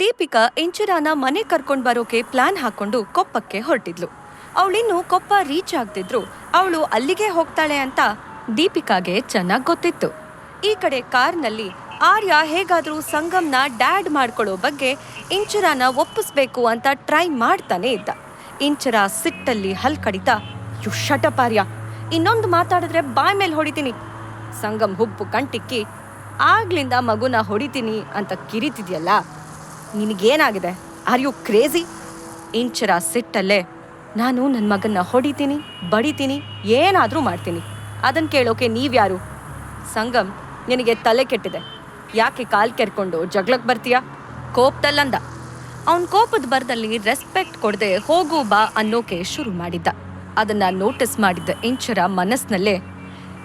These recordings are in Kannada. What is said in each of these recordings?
ದೀಪಿಕಾ ಇಂಚರಾನ ಮನೆ ಕರ್ಕೊಂಡು ಬರೋಕೆ ಪ್ಲಾನ್ ಹಾಕೊಂಡು ಕೊಪ್ಪಕ್ಕೆ ಹೊರಟಿದ್ಲು. ಅವಳಿನ್ನು ಕೊಪ್ಪ ರೀಚ್ ಆಗ್ತಿದ್ರು. ಅವಳು ಅಲ್ಲಿಗೆ ಹೋಗ್ತಾಳೆ ಅಂತ ದೀಪಿಕಾಗೆ ಚೆನ್ನಾಗಿ ಗೊತ್ತಿತ್ತು. ಈ ಕಡೆ ಕಾರ್ನಲ್ಲಿ ಆರ್ಯ ಹೇಗಾದರೂ ಸಂಗಮ್ನ ಡ್ಯಾಡ್ ಮಾಡ್ಕೊಳ್ಳೋ ಬಗ್ಗೆ ಇಂಚುರಾನ ಒಪ್ಪಿಸ್ಬೇಕು ಅಂತ ಟ್ರೈ ಮಾಡ್ತಾನೆ ಇದ್ದ. ಇಂಚರ ಸಿಟ್ಟಲ್ಲಿ ಹಲ್ ಕಡಿತ ಯು ಶಟಪ್ ಆರ್ಯ. ಇನ್ನೊಂದು ಮಾತಾಡಿದ್ರೆ ಬಾಯ್ ಮೇಲೆ ಹೊಡಿತೀನಿ. ಸಂಗಮ್ ಹುಬ್ಬು ಕಂಟಿಕ್ಕಿ, ಆಗ್ಲಿಂದ ಮಗುನ ಹೊಡಿತೀನಿ ಅಂತ ಕಿರಿತಿದ್ಯಲ್ಲ? ನಿನಗೇನಾಗಿದೆ? ಆರ್ ಯು ಕ್ರೇಜಿ ಇಂಚರ ಸಿಟ್ಟಲ್ಲೇ, ನಾನು ನನ್ನ ಮಗನ್ನ ಹೊಡಿತೀನಿ, ಬಡಿತೀನಿ, ಏನಾದರೂ ಮಾಡ್ತೀನಿ. ಅದನ್ನು ಕೇಳೋಕೆ ನೀವ್ಯಾರು? ಸಂಗಮ್ ನಿನಗೆ ತಲೆ ಕೆಟ್ಟಿದೆ. ಯಾಕೆ ಕಾಲ್ ಕೆರ್ಕೊಂಡು ಜಗಳಕ್ಕೆ ಬರ್ತೀಯಾ? ಕೋಪದಲ್ಲಂದ. ಅವನ ಕೋಪದ ಬರದಲ್ಲಿ ರೆಸ್ಪೆಕ್ಟ್ ಕೊಡದೆ ಹೋಗು ಬಾ ಅನ್ನೋಕೆ ಶುರು ಮಾಡಿದ್ದ. ಅದನ್ನು ನೋಟಿಸ್ ಮಾಡಿದ್ದ ಇಂಚರ ಮನಸ್ಸಿನಲ್ಲೇ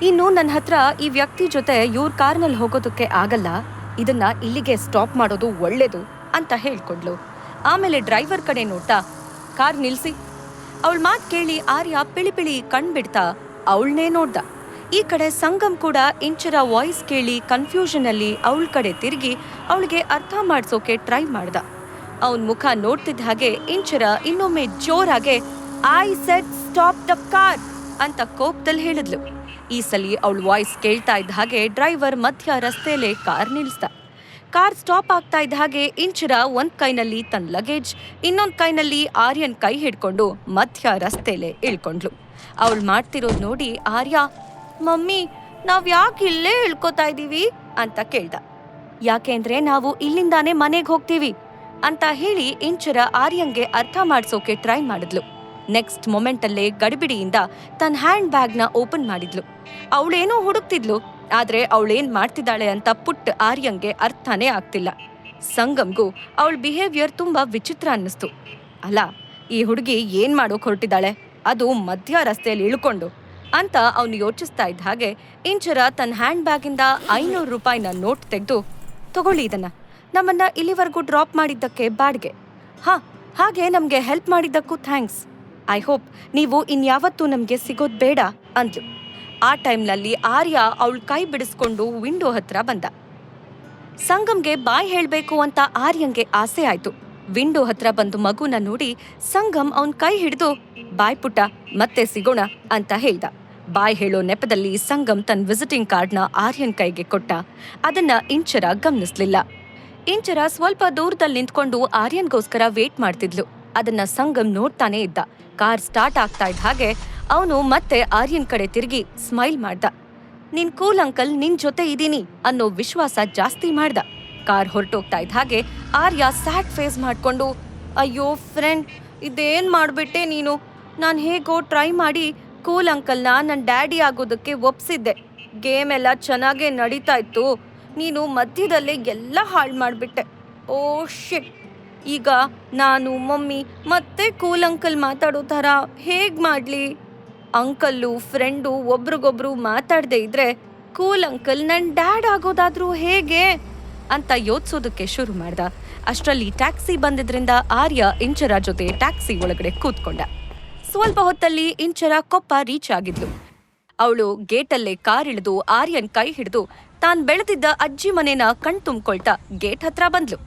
ಇನ್ನು ನನ್ನ ಹತ್ರ ಈ ವ್ಯಕ್ತಿ ಜೊತೆ ಇವ್ರ ಕಾರ್ನಲ್ಲಿ ಹೋಗೋದಕ್ಕೆ ಆಗಲ್ಲ. ಇದನ್ನು ಇಲ್ಲಿಗೆ ಸ್ಟಾಪ್ ಮಾಡೋದು ಒಳ್ಳೇದು. ಅಂತ ಹೇಳ್ಕೊಡ್ಲು. ಆಮೇಲೆ ಡ್ರೈವರ್ ಕಡೆ ನೋಡ್ತಾ, ಕಾರ್ ನಿಲ್ಸಿ. ಅವಳ ಮಾತ್ ಕೇಳಿ ಆರ್ಯ ಪಿಳಿ ಪಿಳಿ ಕಣ್ ಬಿಡ್ತಾ ಅವಳನ್ನೇ ನೋಡ್ದ. ಈ ಕಡೆ ಸಂಗಮ್ ಕೂಡ ಇಂಚರ ವಾಯ್ಸ್ ಕೇಳಿ ಕನ್ಫ್ಯೂಷನ್ ಅಲ್ಲಿ ಅವಳ ಕಡೆ ತಿರುಗಿ ಅವಳಿಗೆ ಅರ್ಥ ಮಾಡಿಸೋಕೆ ಟ್ರೈ ಮಾಡ್ದ. ಅವನ್ ಮುಖ ನೋಡ್ತಿದ್ದ ಹಾಗೆ ಇಂಚರ ಇನ್ನೊಮ್ಮೆ ಜೋರಾಗೆ I said stop the car ಅಂತ ಕೋಪದಲ್ಲಿ ಹೇಳಿದ್ಲು. ಈ ಸಲಿ ಅವಳ ವಾಯ್ಸ್ ಕೇಳ್ತಾ ಇದ್ದ ಹಾಗೆ ಡ್ರೈವರ್ ಮಧ್ಯ ರಸ್ತೆಯಲ್ಲೇ ಕಾರ್ ನಿಲ್ಲಿಸ್ದ ಕಾರ್ ಸ್ಟಾಪ್ ಆಗ್ತಾ ಇದ್ದ ಹಾಗೆ ಇಂಚರ ಒಂದ್ ಕೈನಲ್ಲಿ ತನ್ನ ಲಗೇಜ್ ಇನ್ನೊಂದ್ ಕೈನಲ್ಲಿ ಆರ್ಯನ್ ಕೈ ಹಿಡ್ಕೊಂಡು ಮಧ್ಯ ರಸ್ತೆಲೆ ಇಳ್ಕೊಂಡ್ಲು. ಅವಳು ಮಾಡ್ತಿರೋದ್ ನೋಡಿ ಆರ್ಯ, ಮಮ್ಮಿ, ನಾವ್ ಯಾಕೆ ಇಲ್ಲೇ ಇಳ್ಕೊತಾ ಇದ್ದೀವಿ ಅಂತ ಕೇಳ್ದ. ಯಾಕೆಂದ್ರೆ ನಾವು ಇಲ್ಲಿಂದಾನೇ ಮನೆಗೆ ಹೋಗ್ತೀವಿ, ಅಂತ ಹೇಳಿ ಇಂಚರ ಆರ್ಯಂಗೆ ಅರ್ಥ ಮಾಡಿಸೋಕೆ ಟ್ರೈ ಮಾಡಿದ್ಲು. ನೆಕ್ಸ್ಟ್ ಮೊಮೆಂಟಲ್ಲೇ ಗಡಿಬಿಡಿಯಿಂದ ತನ್ನ ಹ್ಯಾಂಡ್ ಬ್ಯಾಗ್ನ ಓಪನ್ ಮಾಡಿದ್ಲು. ಅವಳೇನೋ ಹುಡುಕ್ತಿದ್ಲು. ಆದ್ರೆ ಅವಳೇನ್ ಮಾಡ್ತಿದ್ದಾಳೆ ಅಂತ ಪುಟ್ಟ ಆರ್ಯಂಗೆ ಅರ್ಥನೇ ಆಗ್ತಿಲ್ಲ. ಸಂಗಮ್ಗೂ ಅವಳ ಬಿಹೇವಿಯರ್ ತುಂಬಾ ವಿಚಿತ್ರ ಅನ್ನಿಸ್ತು. ಅಲ್ಲ, ಈ ಹುಡುಗಿ ಏನ್ ಮಾಡೋಕ್ ಹೊರಟಿದ್ದಾಳೆ? ಅದು ಮಧ್ಯ ರಸ್ತೆಯಲ್ಲಿ ಇಳ್ಕೊಂಡು ಅಂತ ಅವನು ಯೋಚಿಸ್ತಾ ಇದ್ದ ಹಾಗೆ ಇಂಚರ ತನ್ನ ಹ್ಯಾಂಡ್ ಬ್ಯಾಗಿಂದ ಐನೂರು ರೂಪಾಯಿನ ನೋಟ್ ತೆಗೆದು, ತಗೊಳ್ಳಿ ಇದನ್ನ. ನಮ್ಮನ್ನ ಇಲ್ಲಿವರೆಗೂ ಡ್ರಾಪ್ ಮಾಡಿದ್ದಕ್ಕೆ ಬಾಡಿಗೆ. ಹಾ, ಹಾಗೆ ನಮ್ಗೆ ಹೆಲ್ಪ್ ಮಾಡಿದ್ದಕ್ಕೂ ಥ್ಯಾಂಕ್ಸ್. ಐ ಹೋಪ್ ನೀವು ಇನ್ಯಾವತ್ತೂ ನಮ್ಗೆ ಸಿಗೋದ್ ಬೇಡ, ಅಂದ್ಲು. ಆ ಟೈಮ್ನಲ್ಲಿ ಆರ್ಯ ಅವಳ ಕೈ ಬಿಡಿಸ್ಕೊಂಡು ವಿಂಡೋ ಹತ್ರ ಬಂದ. ಸಂಗಮ್ಗೆ ಬಾಯ್ ಹೇಳಬೇಕು ಅಂತ ಆರ್ಯಂಗೆ ಆಸೆ ಆಯ್ತು. ವಿಂಡೋ ಹತ್ರ ಬಂದು ಮಗುನ ನೋಡಿ ಸಂಗಮ್ ಅವನ್ ಕೈ ಹಿಡಿದು, ಬಾಯ್ ಪುಟ್ಟ, ಮತ್ತೆ ಸಿಗೋಣ ಅಂತ ಹೇಳ್ದ. ಬಾಯ್ ಹೇಳೋ ನೆಪದಲ್ಲಿ ಸಂಗಮ್ ತನ್ನ ವಿಸಿಟಿಂಗ್ ಕಾರ್ಡ್ನ ಆರ್ಯನ್ ಕೈಗೆ ಕೊಟ್ಟ. ಅದನ್ನ ಇಂಚರ ಗಮನಿಸ್ಲಿಲ್ಲ. ಇಂಚರ ಸ್ವಲ್ಪ ದೂರದಲ್ಲಿ ನಿಂತ್ಕೊಂಡು ಆರ್ಯನ್ಗೋಸ್ಕರ ವೇಟ್ ಮಾಡ್ತಿದ್ಲು. ಅದನ್ನ ಸಂಗಮ್ ನೋಡ್ತಾನೆ ಇದ್ದ. ಕಾರ್ ಸ್ಟಾರ್ಟ್ ಆಗ್ತಾ ಇದ್ದ ಹಾಗೆ ಅವನು ಮತ್ತೆ ಆರ್ಯನ್ ಕಡೆ ತಿರುಗಿ ಸ್ಮೈಲ್ ಮಾಡ್ದ. ನಿನ್ ಕೂಲ್ ಅಂಕಲ್ ನಿನ್ ಜೊತೆ ಇದ್ದೀನಿ ಅನ್ನೋ ವಿಶ್ವಾಸ ಜಾಸ್ತಿ ಮಾಡ್ದ. ಕಾರ್ ಹೊರಟೋಗ್ತಾ ಇದ್ದ ಹಾಗೆ ಆರ್ಯ ಸ್ಯಾಡ್ ಫೇಸ್ ಮಾಡ್ಕೊಂಡು, ಅಯ್ಯೋ ಫ್ರೆಂಡ್, ಇದೇನ್ ಮಾಡ್ಬಿಟ್ಟೆ ನೀನು? ನಾನು ಹೇಗೋ ಟ್ರೈ ಮಾಡಿ ಕೂಲ್ ಅಂಕಲ್ನ ನನ್ನ ಡ್ಯಾಡಿ ಆಗೋದಕ್ಕೆ ಒಪ್ಸಿದ್ದೆ. ಗೇಮ್ ಎಲ್ಲ ಚೆನ್ನಾಗೇ ನಡೀತಾ ಇತ್ತು. ನೀನು ಮಧ್ಯದಲ್ಲೇ ಎಲ್ಲ ಹಾಳು ಮಾಡಿಬಿಟ್ಟೆ. Oh shit. ಈಗ ನಾನು ಮಮ್ಮಿ ಮತ್ತೆ ಕೂಲ್ ಅಂಕಲ್ ಮಾತಾಡೋ ಥರ ಹೇಗೆ ಮಾಡ್ಲಿ? ಅಂಕಲ್ಲು, ಫ್ರೆಂಡು ಒಬ್ರಿಗೊಬ್ರು ಮಾತಾಡದೆ ಇದ್ರೆ, ಕೂಲ್ ಅಂಕಲ್ ನನ್ನ ಡ್ಯಾಡ್ ಆಗೋದಾದ್ರೂ ಹೇಗೆ? ಅಂತ ಯೋಚಿಸೋದಕ್ಕೆ ಶುರು ಮಾಡ್ದ. ಅಷ್ಟರಲ್ಲಿ ಟ್ಯಾಕ್ಸಿ ಬಂದಿದ್ರಿಂದ ಆರ್ಯ ಇಂಚರ ಜೊತೆ ಟ್ಯಾಕ್ಸಿ ಒಳಗಡೆ ಕೂತ್ಕೊಂಡ. ಸ್ವಲ್ಪ ಹೊತ್ತಲ್ಲಿ ಇಂಚರ ಕೊಪ್ಪ ರೀಚ್ ಆಗಿದ್ಲು. ಅವಳು ಗೇಟಲ್ಲೇ ಕಾರ್ ಇಳಿದು ಆರ್ಯನ್ ಕೈ ಹಿಡಿದು ತಾನ್ ಬೆಳೆದಿದ್ದ ಅಜ್ಜಿ ಮನೆನ ಕಣ್ ತುಂಬಿಕೊಳ್ತಾ ಗೇಟ್ ಹತ್ರ ಬಂದ್ಲು.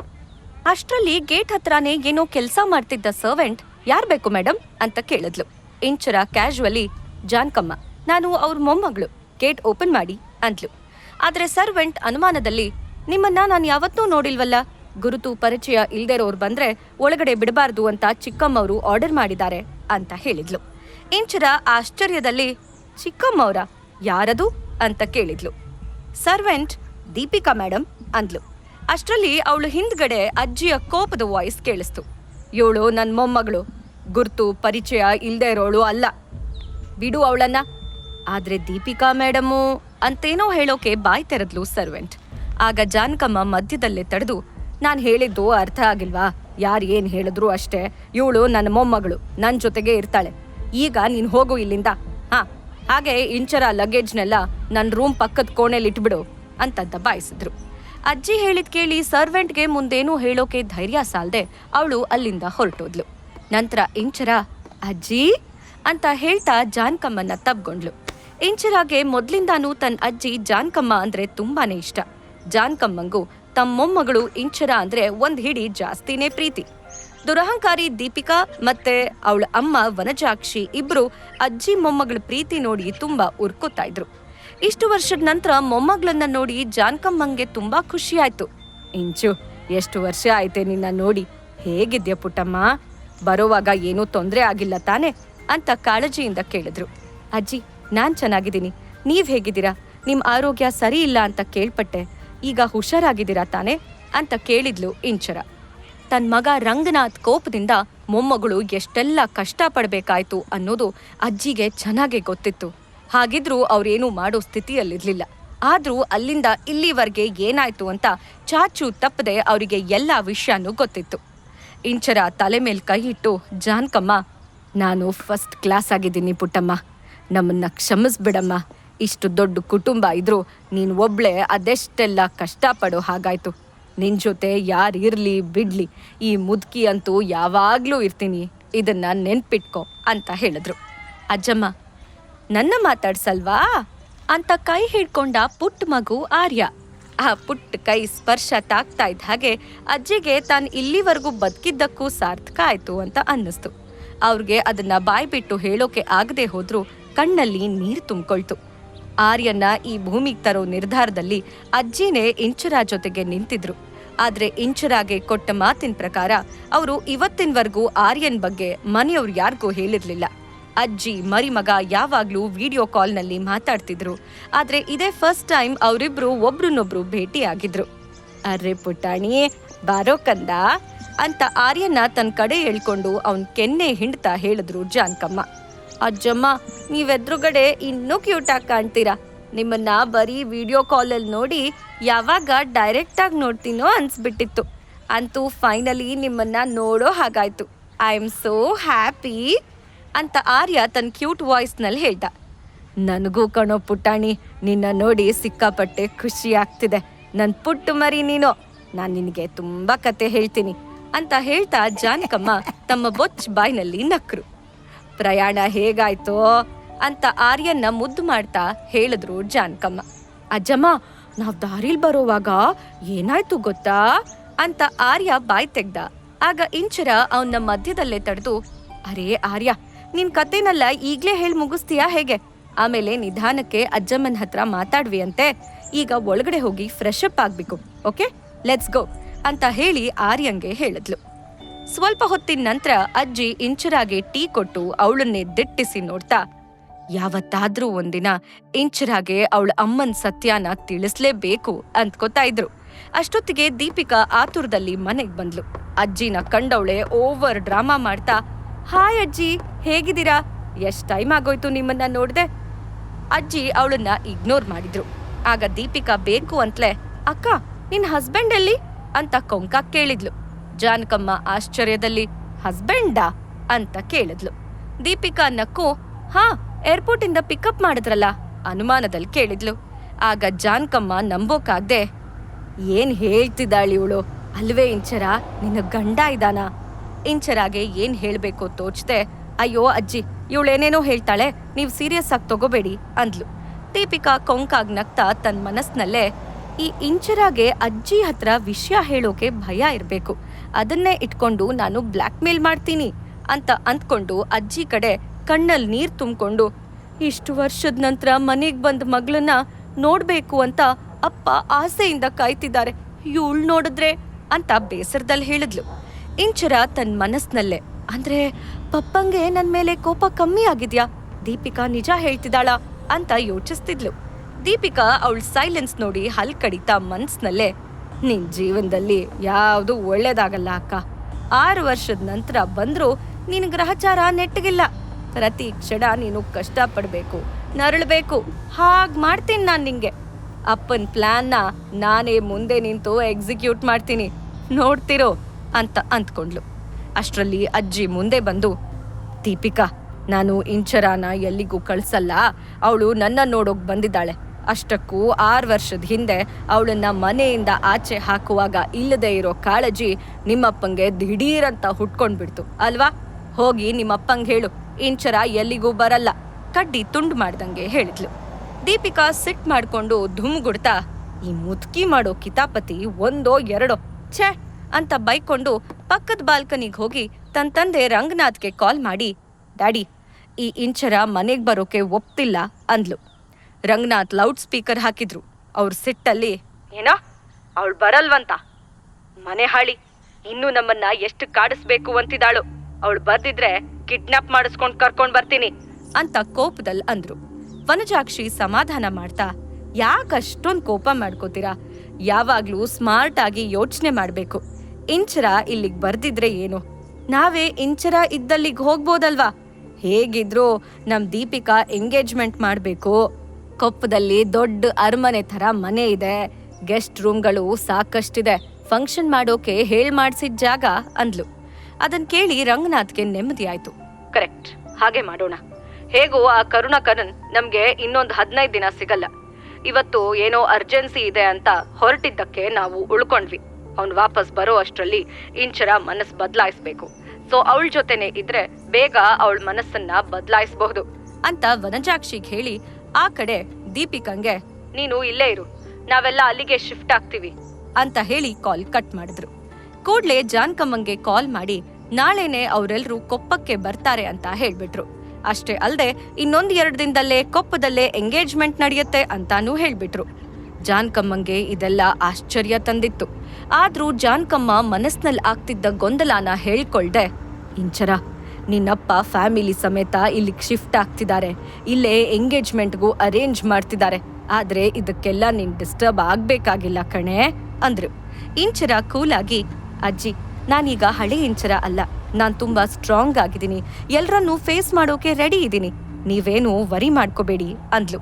ಅಷ್ಟರಲ್ಲಿ ಗೇಟ್ ಹತ್ರನೇ ಏನೋ ಕೆಲಸ ಮಾಡ್ತಿದ್ದ ಸರ್ವೆಂಟ್, ಯಾರ್ ಬೇಕು ಮೇಡಮ್ ಅಂತ ಕೇಳಿದ್ಲು. ಇಂಚರ ಕ್ಯಾಶುವಲಿ ಜಾನ್ಕಮ್ಮ, ನಾನು ಅವ್ರ ಮೊಮ್ಮಗಳು ಗೇಟ್ ಓಪನ್ ಮಾಡಿ, ಅಂದ್ಲು. ಆದರೆ ಸರ್ವೆಂಟ್ ಅನುಮಾನದಲ್ಲಿ, ನಿಮ್ಮನ್ನ ನಾನು ಯಾವತ್ತೂ ನೋಡಿಲ್ವಲ್ಲ? ಗುರುತು ಪರಿಚಯ ಇಲ್ದಿರೋರು ಬಂದ್ರೆ ಒಳಗಡೆ ಬಿಡಬಾರ್ದು ಅಂತ ಚಿಕ್ಕಮ್ಮವರು ಆರ್ಡರ್ ಮಾಡಿದ್ದಾರೆ, ಅಂತ ಹೇಳಿದ್ಲು. ಇಂಚರ ಆಶ್ಚರ್ಯದಲ್ಲಿ ಚಿಕ್ಕಮ್ಮವರ ಯಾರದು? ಅಂತ ಕೇಳಿದ್ಲು. ಸರ್ವೆಂಟ್ ದೀಪಿಕಾ ಮೇಡಮ್ ಅಂದ್ಲು. ಅಷ್ಟರಲ್ಲಿ ಅವಳು ಹಿಂದ್ಗಡೆ ಅಜ್ಜಿಯ ಕೋಪದ ವಾಯ್ಸ್ ಕೇಳಿಸ್ತು. ಇವಳು ನನ್ನ ಮೊಮ್ಮಗಳು? ಗುರ್ತು, ಪರಿಚಯ ಇಲ್ದೇ ಇರೋಳು ಅಲ್ಲ. ಬಿಡು ಅವಳನ್ನ. ಆದ್ರೆ ದೀಪಿಕಾ ಮೇಡಮು ಅಂತೇನೋ ಹೇಳೋಕೆ ಬಾಯ್ ತೆರೆದ್ಲು ಸರ್ವೆಂಟ್. ಆಗ ಜಾನಕಮ್ಮ ಮಧ್ಯದಲ್ಲೇ ತಡೆದು, ನಾನು ಹೇಳಿದ್ದು ಅರ್ಥ ಆಗಿಲ್ವಾ? ಯಾರು ಏನು ಹೇಳಿದ್ರು ಅಷ್ಟೇ. ಇವಳು ನನ್ನ ಮೊಮ್ಮಗಳು ನನ್ನ ಜೊತೆಗೆ ಇರ್ತಾಳೆ. ಈಗ ನೀನು ಹೋಗು ಇಲ್ಲಿಂದ. ಹಾ, ಹಾಗೆ ಇಂಚರ ಲಗೇಜ್ನೆಲ್ಲ ನನ್ನ ರೂಮ್ ಪಕ್ಕದ ಕೋಣೆಲಿ ಇಟ್ಬಿಡು ಅಂತ ಬಾಯಿಸಿದ್ರು. ಅಜ್ಜಿ ಹೇಳಿದ್ ಕೇಳಿ ಸರ್ವೆಂಟ್ಗೆ ಮುಂದೇನೂ ಹೇಳೋಕೆ ಧೈರ್ಯ ಸಾಲ್ದೆ ಅವಳು ಅಲ್ಲಿಂದ ಹೊರಟೋದ್ಲು. ನಂತರ ಇಂಚರ, ಅಜ್ಜಿ ಅಂತ ಹೇಳ್ತಾ ಜಾನ್ಕಮ್ಮನ್ನ ತಬ್ಗೊಂಡ್ಲು. ಇಂಚರಾಗೆ ಮೊದ್ಲಿಂದಾನು ತನ್ನ ಅಜ್ಜಿ ಜಾನ್ಕಮ್ಮ ಅಂದ್ರೆ ತುಂಬಾನೇ ಇಷ್ಟ. ಜಾನ್ಕಮ್ಮಂಗೂ ತಮ್ಮ ಮೊಮ್ಮಗಳು ಇಂಚರ ಅಂದ್ರೆ ಒಂದ್ ಹಿಡಿ ಜಾಸ್ತಿನೇ ಪ್ರೀತಿ. ದುರಹಂಕಾರಿ ದೀಪಿಕಾ ಮತ್ತೆ ಅವಳ ಅಮ್ಮ ವನಜಾಕ್ಷಿ ಇಬ್ರು ಅಜ್ಜಿ ಮೊಮ್ಮಗಳ ಪ್ರೀತಿ ನೋಡಿ ತುಂಬಾ ಉರ್ಕೋತಾ ಇದ್ರು. ಇಷ್ಟು ವರ್ಷದ ನಂತರ ಮೊಮ್ಮಗಳನ್ನ ನೋಡಿ ಜಾನ್ಕಮ್ಮಂಗೆ ತುಂಬಾ ಖುಷಿ ಆಯ್ತು. ಇಂಚು, ಎಷ್ಟು ವರ್ಷ ಆಯ್ತೆ ನಿನ್ನ ನೋಡಿ? ಹೇಗಿದ್ಯಾ ಪುಟ್ಟಮ್ಮ? ಬರೋವಾಗ ಏನೂ ತೊಂದರೆ ಆಗಿಲ್ಲ ತಾನೆ ಅಂತ ಕಾಳಜಿಯಿಂದ ಕೇಳಿದ್ರು. ಅಜ್ಜಿ, ನಾನ್ ಚೆನ್ನಾಗಿದ್ದೀನಿ. ನೀವ್ ಹೇಗಿದ್ದೀರಾ? ನಿಮ್ ಆರೋಗ್ಯ ಸರಿ ಇಲ್ಲ ಅಂತ ಕೇಳ್ಪಟ್ಟೆ. ಈಗ ಹುಷಾರಾಗಿದ್ದೀರಾ ತಾನೆ? ಅಂತ ಕೇಳಿದ್ಲು ಇಂಚರ. ತನ್ ಮಗ ರಂಗನಾಥ್ ಕೋಪದಿಂದ ಮೊಮ್ಮಗಳು ಎಷ್ಟೆಲ್ಲ ಕಷ್ಟ ಪಡ್ಬೇಕಾಯ್ತು ಅನ್ನೋದು ಅಜ್ಜಿಗೆ ಚೆನ್ನಾಗೇ ಗೊತ್ತಿತ್ತು. ಹಾಗಿದ್ರೂ ಅವ್ರೇನೂ ಮಾಡೋ ಸ್ಥಿತಿಯಲ್ಲಿರ್ಲಿಲ್ಲ. ಆದ್ರೂ ಅಲ್ಲಿಂದ ಇಲ್ಲಿವರೆಗೆ ಏನಾಯ್ತು ಅಂತ ಚಾಚು ತಪ್ಪದೆ ಅವರಿಗೆ ಎಲ್ಲಾ ವಿಷಯನೂ ಗೊತ್ತಿತ್ತು. ಇಂಚರ ತಲೆ ಮೇಲೆ ಕೈ ಇಟ್ಟು, ಜಾನ್ಕಮ್ಮ, ನಾನು ಫಸ್ಟ್ ಕ್ಲಾಸ್ ಆಗಿದ್ದೀನಿ ಪುಟ್ಟಮ್ಮ. ನಮ್ಮನ್ನ ಕ್ಷಮಿಸ್ಬಿಡಮ್ಮ. ಇಷ್ಟು ದೊಡ್ಡ ಕುಟುಂಬ ಇದ್ರು ನೀನು ಒಬ್ಳೆ ಅದೆಷ್ಟೆಲ್ಲ ಕಷ್ಟಪಡೋ ಹಾಗಾಯ್ತು. ನಿನ್ ಜೊತೆ ಯಾರು ಇರ್ಲಿ, ಬಿಡ್ಲಿ, ಈ ಮುದುಕಿ ಅಂತೂ ಯಾವಾಗ್ಲೂ ಇರ್ತೀನಿ. ಇದನ್ನ ನೆನ್ಪಿಟ್ಕೊ, ಅಂತ ಹೇಳಿದ್ರು. ಅಜ್ಜಮ್ಮ, ನನ್ನ ಮಾತಾಡ್ಸಲ್ವಾ? ಅಂತ ಕೈ ಹಿಡ್ಕೊಂಡ ಪುಟ್ಟ ಮಗು ಆರ್ಯ. ಆ ಪುಟ್ಟ ಕೈ ಸ್ಪರ್ಶ ತಾಕ್ತಾ ಇದ್ದ ಹಾಗೆ ಅಜ್ಜಿಗೆ ತಾನು ಇಲ್ಲಿವರೆಗೂ ಬದುಕಿದ್ದಕ್ಕೂ ಸಾರ್ಥಕ ಆಯ್ತು ಅಂತ ಅನ್ನಿಸ್ತು. ಅವ್ರಿಗೆ ಅದನ್ನ ಬಾಯ್ ಬಿಟ್ಟು ಹೇಳೋಕೆ ಆಗದೆ ಹೋದ್ರೂ ಕಣ್ಣಲ್ಲಿ ನೀರು ತುಂಬಿಕೊಳ್ತು. ಆರ್ಯನ್ನ ಈ ಭೂಮಿಗೆ ತರೋ ನಿರ್ಧಾರದಲ್ಲಿ ಅಜ್ಜಿನೇ ಇಂಚರ ಜೊತೆಗೆ ನಿಂತಿದ್ರು. ಆದ್ರೆ ಇಂಚರಾಗೆ ಕೊಟ್ಟ ಮಾತಿನ ಪ್ರಕಾರ, ಅವರು ಇವತ್ತಿನವರೆಗೂ ಆರ್ಯನ್ ಬಗ್ಗೆ ಮನೆಯವ್ರು ಯಾರಿಗೂ ಹೇಳಿರ್ಲಿಲ್ಲ. ಅಜ್ಜಿ, ಮರಿಮಗ ಯಾವಾಗ್ಲೂ ವಿಡಿಯೋ ಕಾಲ್ನಲ್ಲಿ ಮಾತಾಡ್ತಿದ್ರು. ಆದ್ರೆ ಇದೇ ಫಸ್ಟ್ ಟೈಮ್ ಅವರಿಬ್ರು ಒಬ್ರನ್ನೊಬ್ರು ಭೇಟಿ ಆಗಿದ್ರು ಅರ್ರೆ ಪುಟಾಣಿ ಬಾರೋ ಕಂದ, ಅಂತ ಆರ್ಯನ ತನ್ನ ಕಡೆ ಹೇಳ್ಕೊಂಡು ಅವನ್ ಕೆನ್ನೆ ಹಿಂಡ್ತಾ ಹೇಳಿದ್ರು ಜಾನ್ಕಮ್ಮ. ಅಜ್ಜಮ್ಮ, ನೀವೆದ್ರುಗಡೆ ಇನ್ನೂ ಕ್ಯೂಟಾಗಿ ಕಾಣ್ತೀರಾ? ನಿಮ್ಮನ್ನ ಬರೀ ವಿಡಿಯೋ ಕಾಲಲ್ಲಿ ನೋಡಿ ಯಾವಾಗ ಡೈರೆಕ್ಟ್ ಆಗಿ ನೋಡ್ತೀನೋ ಅನ್ಸ್ಬಿಟ್ಟಿತ್ತು. ಅಂತೂ ಫೈನಲಿ ನಿಮ್ಮನ್ನ ನೋಡೋ ಹಾಗಾಯ್ತು. ಐ ಆಮ್ ಸೋ ಹ್ಯಾಪಿ ಅಂತ ಆರ್ಯ ತನ್ನ ಕ್ಯೂಟ್ ವಾಯ್ಸ್ನಲ್ಲಿ ಹೇಳ್ದ. ನನಗೂ ಕಣೋ ಪುಟಾಣಿ, ನಿನ್ನ ನೋಡಿ ಸಿಕ್ಕಾಪಟ್ಟೆ ಖುಷಿ ಆಗ್ತಿದೆ. ನನ್ನ ಪುಟ್ಟು ಮರಿ ನೀನು. ನಾನು ನಿನಗೆ ತುಂಬ ಕತೆ ಹೇಳ್ತೀನಿ ಅಂತ ಹೇಳ್ತಾ ಜಾನಕಮ್ಮ ತಮ್ಮ ಬೊಚ್ಚ ಬಾಯಿನಲ್ಲಿ ನಕ್ರು. ಪ್ರಯಾಣ ಹೇಗಾಯ್ತೋ ಅಂತ ಆರ್ಯನ್ನ ಮುದ್ದು ಮಾಡ್ತಾ ಹೇಳಿದ್ರು ಜಾನಕಮ್ಮ. ಅಜ್ಜಮ್ಮ, ನಾವು ದಾರಿಲ್ ಬರೋವಾಗ ಏನಾಯ್ತು ಗೊತ್ತಾ? ಅಂತ ಆರ್ಯ ಬಾಯ್ ತೆಗ್ದ. ಆಗ ಇಂಚರ ಅವನ ಮಧ್ಯದಲ್ಲೇ ತಡೆದು, ಅರೇ ಆರ್ಯ ನಿನ್ ಕತೆನೆಲ್ಲ ಈಗ್ಲೇ ಹೇಳಿ ಮುಗಿಸ್ತೀಯಾ ಹೇಗೆ? ಆಮೇಲೆ ನಿಧಾನಕ್ಕೆ ಅಜ್ಜಮ್ಮನ ಹತ್ರ ಮಾತಾಡ್ವಿ ಅಂತೆ ಈಗ ಒಳಗಡೆ ಹೋಗಿ ಫ್ರೆಶ್ ಅಪ್ ಆಗ್ಬೇಕು ಓಕೆ ಲೆಟ್ಸ್ ಗೋ ಅಂತ ಹೇಳಿ ಆರ್ಯಂಗೆ ಹೇಳಿದ್ಲು. ಸ್ವಲ್ಪ ಹೊತ್ತಿನ ನಂತರ ಅಜ್ಜಿ ಇಂಚರಾಗೆ ಟೀ ಕೊಟ್ಟು ಅವಳನ್ನೇ ದಿಟ್ಟಿಸಿ ನೋಡ್ತಾ, ಯಾವತ್ತಾದ್ರೂ ಒಂದಿನ ಇಂಚರಾಗೆ ಅವಳ ಅಮ್ಮನ್ ಸತ್ಯನ ತಿಳಿಸ್ಲೇಬೇಕು, ಅಂದ್ಕೋತಾ ಇದ್ರು. ಅಷ್ಟೊತ್ತಿಗೆ ದೀಪಿಕಾ ಆತುರದಲ್ಲಿ ಮನೆಗ್ ಬಂದ್ಲು. ಅಜ್ಜಿನ ಕಂಡವಳೆ ಓವರ್ ಡ್ರಾಮಾ ಮಾಡ್ತಾ ಹಾಯ್ ಅಜ್ಜಿ, ಹೇಗಿದ್ದೀರಾ? ಎಷ್ಟ್ ಟೈಮ್ ಆಗೋಯ್ತು ನಿಮ್ಮನ್ನ ನೋಡಿದೆ. ಅಜ್ಜಿ ಅವಳನ್ನ ಇಗ್ನೋರ್ ಮಾಡಿದ್ರು. ಆಗ ದೀಪಿಕಾ, ಬೇಕು ಅಂತಲೇ, ಅಕ್ಕ, ನಿನ್ ಹಸ್ಬೆಂಡ್ ಎಲ್ಲಿ? ಅಂತ ಕೊಂಕ ಕೇಳಿದ್ಲು. ಜಾನಕಮ್ಮ, ಆಶ್ಚರ್ಯದಲ್ಲಿ, ಹಸ್ಬೆಂಡಾ? ಅಂತ ಕೇಳಿದ್ಲು. ದೀಪಿಕಾ ನಕ್ಕು, ಹಾ ಏರ್ಪೋರ್ಟ್ ಇಂದ ಪಿಕಪ್ ಮಾಡಿದ್ರಲ್ಲ? ಅನುಮಾನದಲ್ಲಿ ಕೇಳಿದ್ಲು. ಆಗ ಜಾನ್ಕಮ್ಮ ನಂಬೋಕಾಗ್ದೆ, ಏನ್ ಹೇಳ್ತಿದ್ದಾಳಿ ಇವಳು? ಅಲ್ವೇ ಇಂಚರ, ನಿನ್ನ ಗಂಡ ಇದಾನ ಇಂಚರಾಗೆ ಏನ್ ಹೇಳ್ಬೇಕು ತೋಚ್ದೆ, ಅಯ್ಯೋ ಅಜ್ಜಿ, ಇವಳೇನೇನೋ ಹೇಳ್ತಾಳೆ, ನೀವ್ ಸೀರಿಯಸ್ ಆಗಿ ತಗೋಬೇಡಿ, ಅಂದ್ಲು. ದೀಪಿಕಾ ಕೊಂಕಾಗ್ ನಗ್ತಾ ತನ್ನ ಮನಸ್ನಲ್ಲೇ, ಈ ಇಂಚರಾಗೆ ಅಜ್ಜಿ ಹತ್ರ ವಿಷಯ ಹೇಳೋಕೆ ಭಯ ಇರ್ಬೇಕು. ಅದನ್ನೇ ಇಟ್ಕೊಂಡು ನಾನು ಬ್ಲ್ಯಾಕ್ ಮೇಲ್ ಮಾಡ್ತೀನಿ, ಅಂತ ಅಂದ್ಕೊಂಡು ಅಜ್ಜಿ ಕಡೆ ಕಣ್ಣಲ್ಲಿ ನೀರ್ ತುಂಬಿಕೊಂಡು, ಇಷ್ಟು ವರ್ಷದ ನಂತರ ಮನೆಗ್ ಬಂದ ಮಗಳನ್ನ ನೋಡ್ಬೇಕು ಅಂತ ಅಪ್ಪ ಆಸೆಯಿಂದ ಕಾಯ್ತಿದ್ದಾರೆ. ಇವಳು ನೋಡಿದ್ರೆ, ಅಂತ ಬೇಸರದಲ್ಲಿ ಹೇಳಿದ್ಲು. ಇಂಚರ ತನ್ನ ಮನಸ್ನಲ್ಲೇ. ಅಂದ್ರೆ, ಪಪ್ಪಂಗೆ ನನ್ ಮೇಲೆ ಕೋಪ ಕಮ್ಮಿ ಆಗಿದ್ಯಾ? ದೀಪಿಕಾ ನಿಜ ಹೇಳ್ತಿದ್ದಾಳ ಅಂತ ಯೋಚಿಸ್ತಿದ್ಲು. ದೀಪಿಕಾ ಅವಳ ಸೈಲೆನ್ಸ್ ನೋಡಿ ಹಲ್ ಕಡಿತಾ ಮನ್ಸ್ನಲ್ಲೇ. ನಿನ್ ಜೀವನದಲ್ಲಿ ಯಾವುದು ಒಳ್ಳೇದಾಗಲ್ಲ ಅಕ್ಕ. ಆರು ವರ್ಷದ ನಂತರ ಬಂದರೂ ನಿನ್ ಗ್ರಹಚಾರ ನೆಟ್ಟಗಿಲ್ಲ. ಪ್ರತಿ ಕ್ಷಣ ನೀನು ಕಷ್ಟ ಪಡ್ಬೇಕು ನರಳಬೇಕು. ಹಾಗ್ ಮಾಡ್ತೀನಿ ನಾನ್ ನಿಂಗೆ. ಅಪ್ಪನ್ ಪ್ಲಾನ್ ನಾನೇ ಮುಂದೆ ನಿಂತು ಎಕ್ಸಿಕ್ಯೂಟ್ ಮಾಡ್ತೀನಿ. ನೋಡ್ತಿರೋ? ಅಂತ ಅಂದ್ಕೊಂಡ್ಲು. ಅಷ್ಟರಲ್ಲಿ ಅಜ್ಜಿ ಮುಂದೆ ಬಂದು, ದೀಪಿಕಾ, ನಾನು ಇಂಚರಾನ ಎಲ್ಲಿಗೂ ಕಳಿಸಲ್ಲ. ಅವಳು ನನ್ನ ನೋಡೋಕೆ ಬಂದಿದ್ದಾಳೆ. ಅಷ್ಟಕ್ಕೂ ಆರು ವರ್ಷದ ಹಿಂದೆ ಅವಳನ್ನ ಮನೆಯಿಂದ ಆಚೆ ಹಾಕುವಾಗ ಇಲ್ಲದೆ ಇರೋ ಕಾಳಜಿ ನಿಮ್ಮಪ್ಪಂಗೆ ದಿಢೀರಂತ ಹುಟ್ಕೊಂಡ್ಬಿಡ್ತು, ಅಲ್ವಾ? ಹೋಗಿ ನಿಮ್ಮಪ್ಪಂಗೆ ಹೇಳು. ಇಂಚರ ಎಲ್ಲಿಗೂ ಬರಲ್ಲ. ಕಡ್ಡಿ ತುಂಡು ಮಾಡ್ದಂಗೆ ಹೇಳಿದ್ಲು. ದೀಪಿಕಾ ಸಿಟ್ ಮಾಡ್ಕೊಂಡು ಧುಮ್ಗುಡ್ತಾ, ಈ ಮುದುಕಿ ಮಾಡೋ ಕಿತಾಪತಿ ಒಂದೋ ಎರಡೋ, ಛೇ ಅಂತ ಬೈಕೊಂಡು ಪಕ್ಕದ ಬಾಲ್ಕನಿಗೆ ಹೋಗಿ ತನ್ನ ತಂದೆ ರಂಗನಾಥ್ಗೆ ಕಾಲ್ ಮಾಡಿ, ಡ್ಯಾಡಿ, ಈ ಇಂಚರ ಮನೆಗೆ ಬರೋಕೆ ಒಪ್ತಿಲ್ಲ ಅಂದ್ಲು. ರಂಗನಾಥ್ ಲೌಡ್ ಸ್ಪೀಕರ್ ಹಾಕಿದ್ರು. ಅವ್ರ ಸಿಟ್ಟಲ್ಲಿ, ಏನೋ, ಅವಳು ಬರಲ್ವಂತ. ಮನೆ ಹಾಳಿ, ಇನ್ನು ನಮ್ಮನ್ನ ಎಷ್ಟು ಕಾಡಿಸ್ಬೇಕು ಅಂತಿದ್ದಾಳು. ಅವಳು ಬರ್ದಿದ್ರೆ ಕಿಡ್ನಾಪ್ ಮಾಡಿಸ್ಕೊಂಡು ಕರ್ಕೊಂಡ್ ಬರ್ತೀನಿ ಅಂತ ಕೋಪದಲ್ಲಿ ಅಂದ್ರು. ವನಜಾಕ್ಷಿ ಸಮಾಧಾನ ಮಾಡ್ತಾ ಯಾಕಷ್ಟೊಂದ್ ಕೋಪ ಮಾಡ್ಕೋತೀರಾ? ಯಾವಾಗ್ಲೂ ಸ್ಮಾರ್ಟ್ ಆಗಿ ಯೋಚನೆ ಮಾಡ್ಬೇಕು. ಇಂಚರ ಇಲ್ಲಿಗೆ ಬರ್ದಿದ್ರೆ ಏನು? ನಾವೇ ಇಂಚರ ಇದ್ದಲ್ಲಿಗೆ ಹೋಗ್ಬೋದಲ್ವಾ? ಹೇಗಿದ್ರು ನಮ್ ದೀಪಿಕಾ ಎಂಗೇಜ್ಮೆಂಟ್ ಮಾಡ್ಬೇಕು. ಕೊಪ್ಪದಲ್ಲಿ ದೊಡ್ಡ ಅರಮನೆ ತರ ಮನೆ ಇದೆ. ಗೆಸ್ಟ್ ರೂಮ್ಗಳು ಸಾಕಷ್ಟಿದೆ. ಫಂಕ್ಷನ್ ಮಾಡೋಕೆ ಹೇಳ್ ಮಾಡ್ಸಿದ್ ಜಾಗ ಅಂದ್ಲು. ಅದನ್ ಕೇಳಿ ರಂಗನಾಥ್ಗೆ ನೆಮ್ಮದಿ ಆಯ್ತು. ಕರೆಕ್ಟ್, ಹಾಗೆ ಮಾಡೋಣ. ಹೇಗೋ ಆ ಕರುಣಾಕರನ್ ನಮ್ಗೆ ಇನ್ನೊಂದು ಹದಿನೈದು ದಿನ ಸಿಗಲ್ಲ. ಇವತ್ತು ಏನೋ ಅರ್ಜೆನ್ಸಿ ಇದೆ ಅಂತ ಹೊರಟಿದ್ದಕ್ಕೆ ನಾವು ಉಳ್ಕೊಂಡ್ವಿ. ಅವ್ನ್ ವಾಪಸ್ ಬರೋ ಅಷ್ಟರಲ್ಲಿ ಇಂಚರ ಮನಸ್ ಬದಲಾಯಿಸ್ಬೇಕು. ಸೊ ಅವಳ ಜೊತೆನೆ ಇದ್ರೆ ಬೇಗ ಅವಳ ಮನಸ್ಸನ್ನ ಬದಲಾಯಿಸಬಹುದು. ಅಂತ ವನಜಾಕ್ಷಿಗ್ ಹೇಳಿ ಆ ಕಡೆ ದೀಪಿಕಂಗೆ ನೀನು ಇಲ್ಲೇ ಇರು. ನಾವೆಲ್ಲ ಅಲ್ಲಿಗೆ ಶಿಫ್ಟ್ ಆಗ್ತೀವಿ. ಅಂತ ಹೇಳಿ ಕಾಲ್ ಕಟ್ ಮಾಡಿದ್ರು. ಕೂಡ್ಲೆ ಜಾನ್ಕಮ್ಮಂಗೆ ಕಾಲ್ ಮಾಡಿ ನಾಳೆನೆ ಅವರೆಲ್ಲರೂ ಕೊಪ್ಪಕ್ಕೆ ಬರ್ತಾರೆ ಅಂತ ಹೇಳ್ಬಿಟ್ರು. ಅಷ್ಟೇ ಅಲ್ದೆ ಇನ್ನೊಂದ್ ಎರಡು ದಿನದಲ್ಲೇ ಕೊಪ್ಪದಲ್ಲೇ ಎಂಗೇಜ್ಮೆಂಟ್ ನಡೆಯುತ್ತೆ ಅಂತಾನೂ ಹೇಳ್ಬಿಟ್ರು. ಜಾನ್ಕಮ್ಮಂಗೆ ಇದೆಲ್ಲ ಆಶ್ಚರ್ಯ ತಂದಿತ್ತು. ಆದ್ರೂ ಜಾನ್ಕಮ್ಮ ಮನಸ್ನಲ್ಲಿ ಆಗ್ತಿದ್ದ ಗೊಂದಲಾನ ಹೇಳ್ಕೊಳ್ದೆ, ಇಂಚರ, ನಿನ್ನಪ್ಪ ಫ್ಯಾಮಿಲಿ ಸಮೇತ ಇಲ್ಲಿಗೆ ಶಿಫ್ಟ್ ಆಗ್ತಿದ್ದಾರೆ. ಇಲ್ಲೇ ಎಂಗೇಜ್ಮೆಂಟ್ಗೂ ಅರೇಂಜ್ ಮಾಡ್ತಿದ್ದಾರೆ. ಆದ್ರೆ ಇದಕ್ಕೆಲ್ಲ ನಿನ್ ಡಿಸ್ಟರ್ಬ್ ಆಗ್ಬೇಕಾಗಿಲ್ಲ ಕಣೆ, ಅಂದ್ರು. ಇಂಚರ ಕೂಲಾಗಿ, ಅಜ್ಜಿ, ನಾನೀಗ ಹಳೆ ಇಂಚರ ಅಲ್ಲ. ನಾನ್ ತುಂಬಾ ಸ್ಟ್ರಾಂಗ್ ಆಗಿದ್ದೀನಿ. ಎಲ್ರನ್ನೂ ಫೇಸ್ ಮಾಡೋಕೆ ರೆಡಿ ಇದ್ದೀನಿ ನೀವೇನು ವರಿ ಮಾಡ್ಕೋಬೇಡಿ, ಅಂದ್ಲು.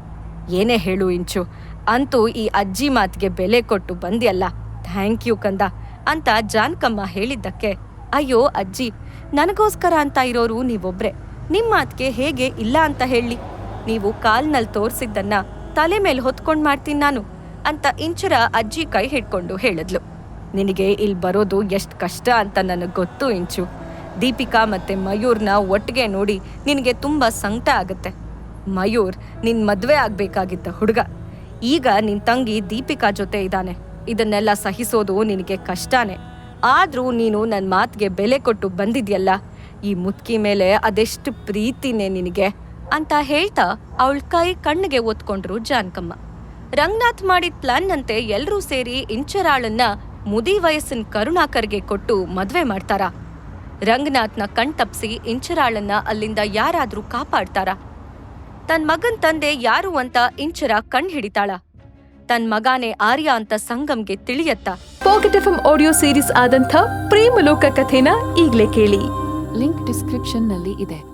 ಏನೇ ಹೇಳು ಇಂಚು ಅಂತೂ ಈ ಅಜ್ಜಿ ಮಾತಿಗೆ ಬೆಲೆ ಕೊಟ್ಟು ಬಂದ್ಯಲ್ಲ. ಥ್ಯಾಂಕ್ ಯು ಕಂದ ಅಂತ ಜಾನ್ಕಮ್ಮ ಹೇಳಿದ್ದಕ್ಕೆ, ಅಯ್ಯೋ ಅಜ್ಜಿ, ನನಗೋಸ್ಕರ ಅಂತ ಇರೋರು ನೀವೊಬ್ರೆ, ನಿಮ್ ಮಾತ್ಗೆ ಹೇಗೆ ಇಲ್ಲ ಅಂತ ಹೇಳಿ. ನೀವು ಕಾಲ್ನಲ್ಲಿ ತೋರಿಸಿದ್ದನ್ನ ತಲೆ ಮೇಲೆ ಹೊತ್ಕೊಂಡ್ ಮಾಡ್ತೀನಿ ನಾನು ಅಂತ ಇಂಚರ ಅಜ್ಜಿ ಕೈ ಹಿಡ್ಕೊಂಡು ಹೇಳಿದ್ಲು. ನಿನಗೆ ಇಲ್ಲಿ ಬರೋದು ಎಷ್ಟು ಕಷ್ಟ ಅಂತ ನನಗೆ ಗೊತ್ತು ಇಂಚು. ದೀಪಿಕಾ ಮತ್ತೆ ಮಯೂರ್ನ ಒಟ್ಟಿಗೆ ನೋಡಿ ನಿನಗೆ ತುಂಬಾ ಸಂಕಟ ಆಗುತ್ತೆ. ಮಯೂರ್ ನಿನ್ ಮದುವೆ ಆಗ್ಬೇಕಾಗಿದ್ದ ಹುಡುಗ. ಈಗ ನಿನ್ ತಂಗಿ ದೀಪಿಕಾ ಜೊತೆ ಇದ್ದಾನೆ. ಇದನ್ನೆಲ್ಲ ಸಹಿಸೋದು ನಿನಗೆ ಕಷ್ಟನೇ. ಆದ್ರೂ ನೀನು ನನ್ನ ಮಾತಿಗೆ ಬೆಲೆ ಕೊಟ್ಟು ಬಂದಿದ್ಯಲ್ಲ, ಈ ಮುತ್ಕಿ ಮೇಲೆ ಅದೆಷ್ಟು ಪ್ರೀತಿನೇ ನಿನಗೆ? ಅಂತ ಹೇಳ್ತಾ ಅವಳ ಕೈ ಕಣ್ಣಿಗೆ ಒತ್ಕೊಂಡ್ರು ಜಾನ್ಕಮ್ಮ. ರಂಗನಾಥ್ ಮಾಡಿದ ಪ್ಲಾನ್ನಂತೆ ಎಲ್ಲರೂ ಸೇರಿ ಇಂಚರಾಳನ್ನ ಮುದಿ ವಯಸ್ಸಿನ ಕರುಣಾಕರ್ಗೆ ಕೊಟ್ಟು ಮದುವೆ ಮಾಡ್ತಾರಾ? ರಂಗನಾಥ್ನ ಕಣ್ ತಪ್ಸಿ ಇಂಚರಾಳನ್ನ ಅಲ್ಲಿಂದ ಯಾರಾದ್ರೂ ಕಾಪಾಡ್ತಾರಾ? ತನ್ ಮಗನ್ ತಂದೆ ಯಾರು ಅಂತ ಇಂಚರ ಕಣ್ ಹಿಡಿತಾಳ. ತನ್ ಮಗಾನೇ ಆರ್ಯ ಅಂತ ಸಂಗಮ್ಗೆ ತಿಳಿಯತ್ತ. ಪಾಕೆಟ್ ಎಫ್ ಆಡಿಯೋ ಸೀರೀಸ್ ಆದಂಥ ಪ್ರೇಮಲೋಕ ಕಥೆನ ಈಗ್ಲೇ ಕೇಳಿ. ಲಿಂಕ್ ಡಿಸ್ಕ್ರಿಪ್ಷನ್ನಲ್ಲಿ ಇದೆ.